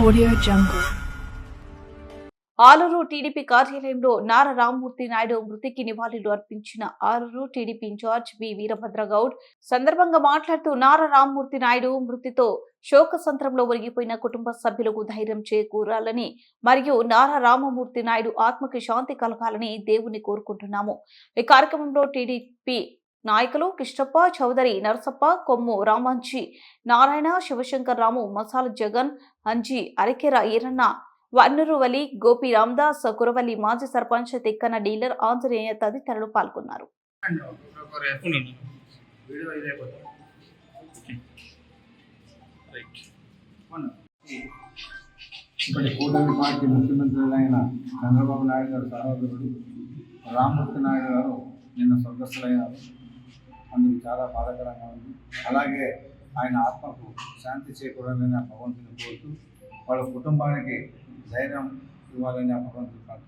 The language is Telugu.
Audio Jungle. ఆలూరు టీడీపీ కార్యాలయంలో నారా రామ్మూర్తి నాయుడు మృతికి నివాళులు అర్పించిన Aluru TDP in charge B Veerabhadra Goud సందర్భంగా మాట్లాడుతూ నారా రామ్మూర్తి నాయుడు మృతితో శోక సంత్రంలో ఒరిగిపోయిన కుటుంబ సభ్యులకు ధైర్యం చేకూరాలని మరియు నారా రామమూర్తి నాయుడు ఆత్మకి శాంతి కలగాలని దేవుని కోరుకుంటున్నాము ఈ కార్యక్రమంలో టీడీపీ నాయకులు కిష్టప్ప చౌదరి నరసప్ప కొమ్ము రామంచి నారాయణ శివశంకర్ రాము మసాల జగన్ అంజి అరికెర ఈరన్న వన్నూరువలి గోపి రామదాస్ కురవల్లి మాజీ సర్పంచ్ తిక్కన డీలర్ ఆంజనేయ తదితరులు పాల్గొన్నారు ఉండండి. ఇప్పటి కూటమి పార్టీ ముఖ్యమంత్రులైన చంద్రబాబు నాయుడు గారు సహోదరుడు రామమూర్తి నాయుడు గారు నిన్న స్వర్గస్థులయ్యారు అందుకు చాలా బాధాకరంగా ఉంది. అలాగే ఆయన ఆత్మకు శాంతి చేకూడాలని ఆ భగవంతుని కోరుతూ వాళ్ళ కుటుంబానికి ధైర్యం ఇవ్వాలని ఆ భగవంతుని